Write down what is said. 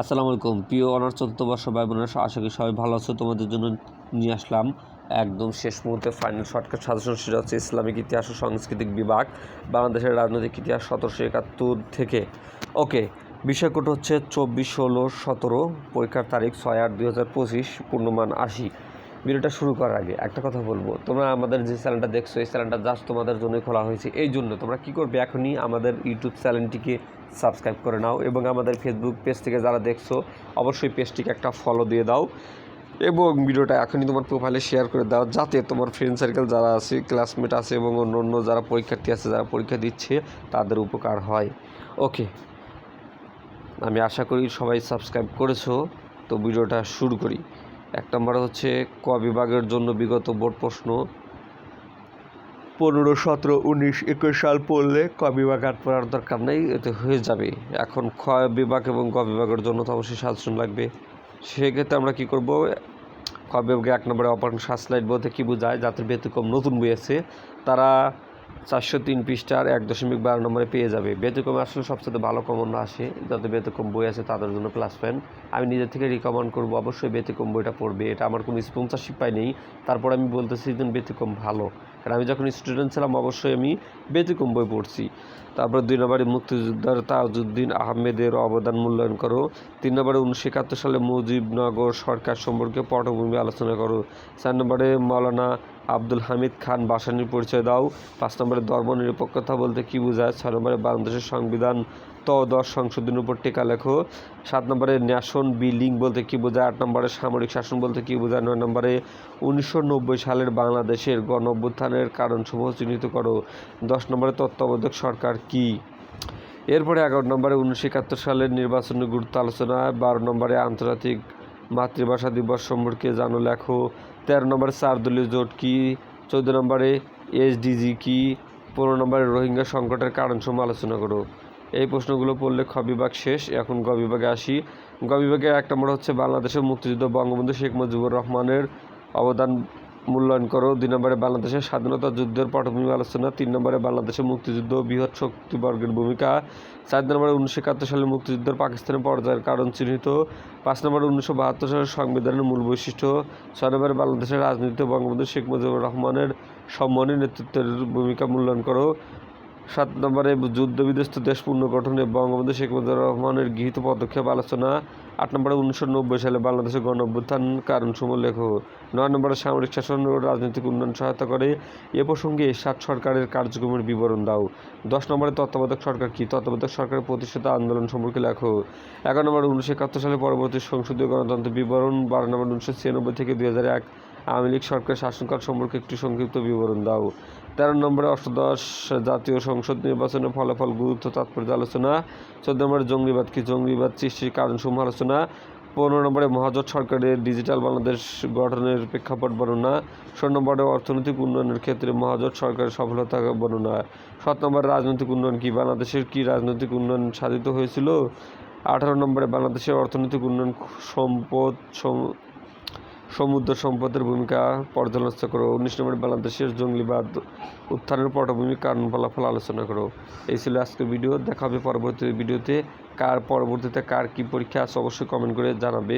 আসসালামু আলাইকুম। প্রিয় অনার চতুর্থ বর্ষ ভাই বোনেরা আশা করি সবাই ভালো আছো। তোমাদের জন্য নিয়ে আসলাম একদম শেষ মুহূর্তে ফাইনাল শর্টকাট সাজেশন সেটা হচ্ছে ইসলামিক ইতিহাস ও সাংস্কৃতিক বিভাগ, বাংলাদেশের রাজনৈতিক ইতিহাস সতেরোশো একাত্তর থেকে। ওকে বিষয় কোড হচ্ছে চব্বিশ, ষোলো, সতেরো, পরীক্ষার তারিখ ছয় আট দুই হাজার পঁচিশ, পূর্ণমান আশি। ভিডিওটা শুরু করার আগে একটা কথা বলব। তোমরা আমাদের যে চ্যানেলটা দেখছ, এই চ্যানেলটা জাস্ট তোমাদের জন্যই খোলা হয়েছে। এই জন্য তোমরা কী করবে এখনই আমাদের ইউটিউব চ্যানেলটিকে সাবস্ক্রাইব করে নাও এবং আমাদের ফেসবুক পেজ থেকে যারা দেখছ, অবশ্যই পেজটিকে একটা ফলো দিয়ে দাও এবং ভিডিওটা এখনই তোমার প্রোফাইলে শেয়ার করে দাও যাতে তোমার ফ্রেন্ড সার্কেল যারা আছে ক্লাসমেট আছে এবং অন্য অন্য যারা পরীক্ষার্থী আছে, যারা পরীক্ষা দিচ্ছে, তাদের উপকার হয়। ওকে আমি আশা করি সবাই সাবস্ক্রাইব করেছ, তো ভিডিওটা শুরু করি। এক নম্বর হচ্ছে, ক বিভাগের জন্য বিগত বোর্ড প্রশ্ন? পনেরো, সতেরো, উনিশ, একুশ সাল পড়লে ক বিভাগ আর পড়ার দরকার নেই, এতে হয়ে যাবে। এখন খ বিভাগ এবং ক বিভাগের জন্য তো অবশ্যই সাজেশন লাগবে। সেক্ষেত্রে আমরা কী করব? খ বিভাগে এক নম্বরে অপারেশন সার্চলাইট বলতে কী বোঝায়? যাদের ব্যতিক্রম নতুন বই আছে, তারা চারশো তিন পৃষ্ঠার এক দশমিক বারো নম্বরে পেয়ে যাবে। ব্যতিক্রমে আসলে সবচেয়ে ভালো কমন আসে যাতে ব্যতিক্রম বই আছে তাদের জন্য প্লাস পয়েন্ট আমি নিজের থেকে রিকমেন্ড করব, অবশ্যই ব্যতিক্রম বইটা পড়বে। এটা আমার কোনো স্পন্সারশিপ পাই নেই। তারপর আমি বলতেছি যে ব্যতিক্রম ভালো। কারণ আমি যখন স্টুডেন্ট ছিলাম, অবশ্যই আমি ব্যতিক্রম বই পড়ছি। তারপর দুই নম্বরে মুক্তিযোদ্ধার তাজউদ্দিন আহমেদের অবদান মূল্যায়ন করো। তিন নম্বরে উনিশশো একাত্তর সালে মুজিবনগর সরকার সম্পর্কে পটভূমি আলোচনা করো। চার নম্বরে মৌলানা আব্দুল হামিদ খান বাসানির পরিচয় দাও। পাঁচ নম্বরে ধর্ম নিরপেক্ষতা বলতে কী বোঝায়? ছয় নম্বরে বাংলাদেশের সংবিধান ত দশ সংশোধনের উপর টিকা লেখো। সাত নম্বরে ন্যাশন বিলিং বলতে কী বোঝায়? আট নম্বরে সামরিক শাসন বলতে কী বোঝায়? নয় নম্বরে উনিশশো নব্বই সালের বাংলাদেশের গণ অভ্যুত্থানের কারণসমূহ চিহ্নিত করো। দশ নম্বরে তত্ত্বাবধায়ক সরকার কী? এরপরে এগারো নম্বরে উনিশশো একাত্তর সালের নির্বাচনের গুরুত্ব আলোচনা বারো নম্বরে আন্তর্জাতিক মাতৃভাষা দিবস সম্পর্কে জানো, লেখো। তেরো নম্বরে চার দলীয় জোট কী? চৌদ্দ নম্বরে এসডিজি কী? পনেরো নম্বরে রোহিঙ্গা সংকটের কারণসমূহ আলোচনা করো। এই প্রশ্নগুলো পড়লে খ বিভাগ শেষ। এখন গ বিভাগে আসি। গ বিভাগে এক নম্বর হচ্ছে বাংলাদেশের মুক্তিযুদ্ধ বঙ্গবন্ধু শেখ মুজিবুর রহমানের অবদান মূল্যায়ন করো। দুই নম্বরে বাংলাদেশের স্বাধীনতা যুদ্ধের পটভূমি আলোচনা, তিন নম্বরে বাংলাদেশের মুক্তিযুদ্ধ বৃহৎ শক্তিবর্গের ভূমিকা, চার নম্বরে উনিশশো একাত্তর সালে মুক্তিযুদ্ধের পাকিস্তানের পর্যায়ের কারণ চিহ্নিত, পাঁচ নম্বরে উনিশশো বাহাত্তর সালের সংবিধানের মূল বৈশিষ্ট্য, ছয় নম্বরে বাংলাদেশের রাজনীতিতে বঙ্গবন্ধু শেখ মুজিবুর রহমানের সম্মানী নেতৃত্বের ভূমিকা মূল্যায়ন করো। সাত নম্বরে যুদ্ধ বিধ্বস্ত দেশ পুনর্গঠনে বঙ্গবন্ধু শেখ মুজিবুর রহমানের গৃহীত পদক্ষেপ আলোচনা। আট নম্বরে উনিশশো নব্বই সালে বাংলাদেশের গণ অভ্যুত্থান কারণসমূহ লেখো। নয় নম্বরে সামরিক শাসন ও রাজনৈতিক উন্নয়ন সহায়তা করে। এ প্রসঙ্গে সাত সরকারের কার্যক্রমের বিবরণ দাও। দশ নম্বরে তত্ত্বাবধায়ক সরকার কী? তত্ত্বাবধায়ক সরকারের প্রতিষ্ঠিত আন্দোলন সম্পর্কে লেখো। এগারো নম্বরে উনিশশো একাত্তর সালে পরবর্তী সংসদীয় গণতন্ত্রের বিবরণ। বারো নম্বর উনিশশো ছিয়ানব্বই থেকে দুই হাজার এক। আওয়ামী লীগ সরকারের শাসনকাল সম্পর্কে একটি সংক্ষিপ্ত বিবরণ দাও। তেরো নম্বরে অষ্টাদশ জাতীয় সংসদ নির্বাচনের ফলাফল, গুরুত্ব, তাৎপর্য, আলোচনা। চোদ্দ নম্বরে জঙ্গিবাদ, কি জঙ্গিবাদ সৃষ্টির কারণসমূহ আলোচনা। পনেরো নম্বরে মহাজোট সরকারের ডিজিটাল বাংলাদেশ গঠনের প্রেক্ষাপট বর্ণনা। ষোলো নম্বরে অর্থনৈতিক উন্নয়নের ক্ষেত্রে মহাজোট সরকারের সফলতা বর্ণনা। সাত নম্বরে রাজনৈতিক উন্নয়ন, কি বাংলাদেশের কি রাজনৈতিক উন্নয়ন সাধিত হয়েছিল? আঠারো নম্বরে বাংলাদেশের অর্থনৈতিক উন্নয়ন, সম্পদ সম- সমুদ্র সম্পদের ভূমিকা, পর্যালোচনা করো। উনিশ নম্বরে বাংলাদেশের জঙ্গলিবাদ উত্থানের পটভূমি কারণ ফলাফল আলোচনা করো। এই ছিল আজকের ভিডিও। দেখা হবে পরবর্তী ভিডিওতে। কার পরবর্তীতে কার কি পরীক্ষা আছে অবশ্যই কমেন্ট করে জানাবে।